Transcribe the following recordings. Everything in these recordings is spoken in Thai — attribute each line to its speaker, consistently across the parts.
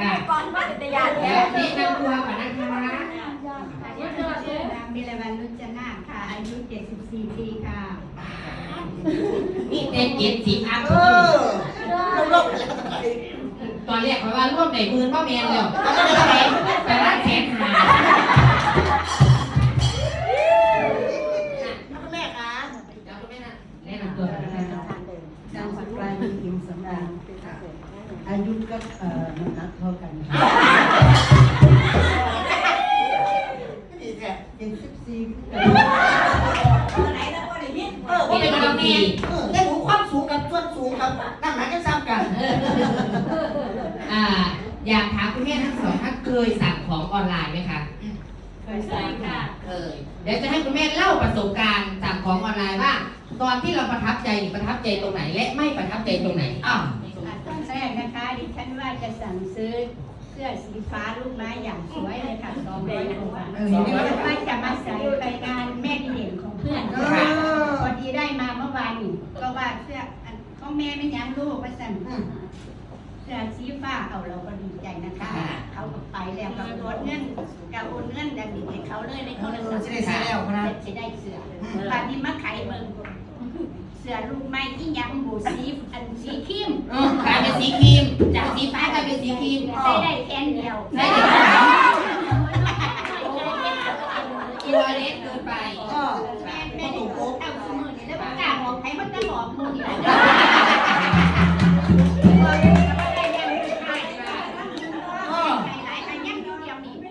Speaker 1: มันมีอย่า
Speaker 2: งแม่ก่อนว่าจะยาน
Speaker 1: เดี๋ยวนี่นั่งตัวก่อนนะคะ
Speaker 3: นางบิลวันรุจนาค่ะ อายุ 74 ปีค่ะ
Speaker 1: นี่เต็มเจ็ดสิบอัพ
Speaker 4: เออ
Speaker 1: ตอนแรกเขาว่าร่วมในมือพ่อแม่แล้วแต่ละแสนายุ
Speaker 5: ก็เอ่อน้ำหนักเท่ากัน
Speaker 4: ดีแท้
Speaker 5: เจ็ดสิบสี่
Speaker 2: ไหนแล้วก็ได้ยิน
Speaker 4: เออว่าเป็นคนดีเออได้หูความสูงกับส่วนสูงกับน้ำหนักก็ซ้ำกัน
Speaker 1: อ่าอยากถามคุณแม่ทั้งสองท่านเคยสั่งของออนไลน์ไหมคะ
Speaker 3: เคยใส่ค่ะ
Speaker 1: เคยเดี๋ยวจะให้คุณแม่เล่าประสบการณ์สั่งของออนไลน์ว่า ตอนที่เราประทับใจประทับใจตรงไหน และไม่ประทับใจตรงไหน อ้าว
Speaker 3: ต้นแรกนะคะ ฉันว่าจะสั่งซื้อเสื้อสีฟ้าลูกไม้อย่างสวยเลยค่ะสองร้อยกว่าบาทว่าจะมาใส่ไปงานแม่ดีเด่นของเพื่อน
Speaker 4: เออ
Speaker 3: พอดีได้มาเมื่อวานนี่ก็ว่าเสื้ออันของแม่ไม่ยั้งลูกว่าสั่นเสื้อสีฟ้าเอาเราก็ดีใจนะคะ เขาก็ไปแล้วก็โอนเงินก็โอนเงินดันดีให้เขาเลยในเขาเลย
Speaker 4: จะได้ใช้แล้วนะ
Speaker 3: จะได้เสือป่านนี้มาไขเบิ่งเสือลูกไม้ที่ยังบูสีอันสีครีม
Speaker 1: เออกลายเป็นสีครีม จากสีฟ้ากลายเป็นสีครีม
Speaker 3: ได้ได้แค่เดียว
Speaker 1: ได้เลยตัวเล็กเกินไป
Speaker 4: เออ
Speaker 3: แม่แม่ได้เอาสมือนี่แล้วประกาศบอกใครมันจะบอกมือ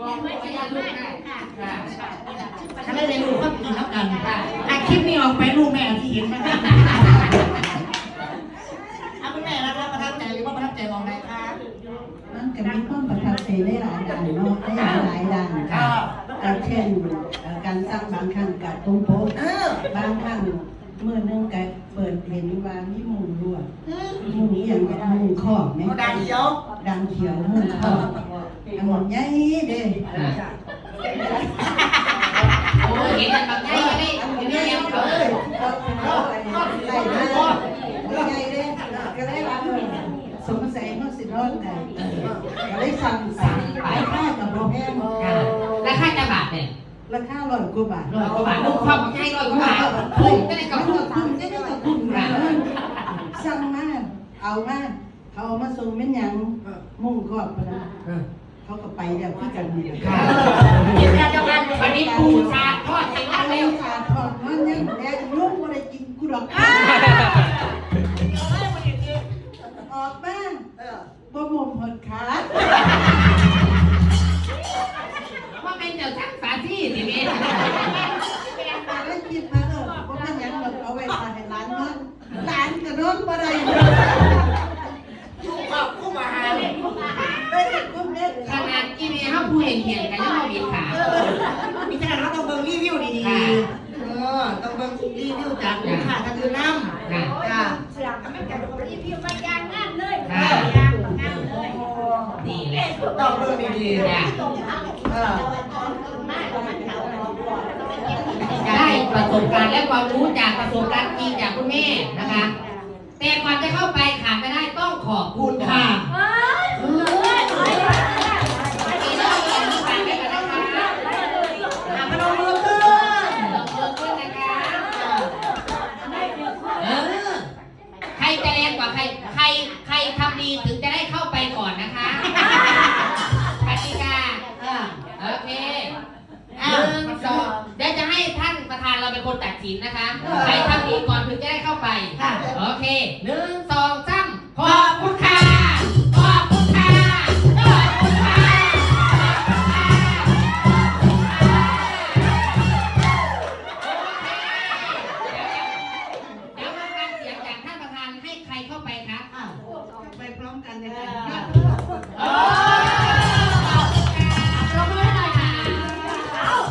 Speaker 3: บอกไม่ใช่ยังไม่ค่ะ
Speaker 4: ถ้าได้ในรูปก็กินแล้วกันอะคลิปนี้ออกไปรูปแม่ที่เห็นไหมเอาคุณแม่นะครับประทับใจหรือว่าประทับใจมองไหนคะ
Speaker 5: มันก็มีความประทับใจได้หลายด่านเนาะได้หลายด่าน
Speaker 4: อ
Speaker 5: ค่ะ
Speaker 4: อ
Speaker 5: แต่เช่นการสร้างบางครั้งกับตรงโป๊ะ
Speaker 4: บา
Speaker 5: งครั้งเมื่อนึงก็เปิดเห็นว่ามีมุงรั่วมุงนี้อย่างมุงครอบไหม
Speaker 4: ดังเขียว
Speaker 5: ดังเขียวมุงครอบ หมดใหญ่เด้
Speaker 1: โอ้ยเห็นแต่บาฮ่างไม่ได้ไม่ได้ยังเขาเลย
Speaker 5: ก็ได้รับสงสัยเมื่อสิรอดได้ก็ได้สั่งสั่งไปค่ากับโรงแรม
Speaker 1: ค่ะแล้วค่าจะบาทเนี่ย
Speaker 5: ราคาร้อยกว่าบาท
Speaker 1: ร้อยกว่าบาทลูกความงให้ร้อยกว่าบาทคุ้มก็ได้กับคุ้ม
Speaker 5: คุณจะได้กับคุณนะสั่งมาเอามาเขาเอามาส่งเป็นยังมุ่งครอบพนัน เขาก็ไปแล้วพี่กันนี่
Speaker 1: ค่ะเห็นแล้วเจ้ากันวันนี้ปูชาทอดใส่ร้าน
Speaker 5: แล้
Speaker 1: แล้วว
Speaker 5: ขาดทอดมันยังแดงลูกอะไรกินกูดอกออกมา
Speaker 4: เออ
Speaker 5: บ่มุมหดขา
Speaker 1: ว่าเป็นเจ้าช่างฝาที่สิเมย์
Speaker 5: แล้วคิดมาเออบ่เป็นหยังหรอกเอาไว้ทานให้หลานนอนหลานก็นอนบ่ได้
Speaker 4: รีวิวจากลูกค้าท่านอื่นนำ
Speaker 1: ค่ะ
Speaker 4: จ้า
Speaker 3: เสือก็มันจะรีวิวมายางงานเลย
Speaker 1: ค่ะ
Speaker 3: ยางงานเลย
Speaker 1: นี่แหละ
Speaker 4: ต้องเบิ่งดี
Speaker 1: จ้ะ
Speaker 4: ๆเออ
Speaker 3: มากกว่ามันเขา
Speaker 1: ได้ประสบการณ์และความรู้จากประสบการณ์จริงจากคุณแม่นะคะ แต่ก่อนจะเข้าไปขาดไม่ได้ต้องขอบคุณค่ะ ถินนะคะ ใครทำดีก่อนถึงจะ
Speaker 4: ได้เข้า
Speaker 1: ไป โอเคหนึ่งสองสามขอบคุณค่ะขอบคุณค่ะเดี๋ยวมาฟังเสียงจากท่านประธานให้ใครเข้าไปคะ ไปพร้อม
Speaker 4: กันเลคะ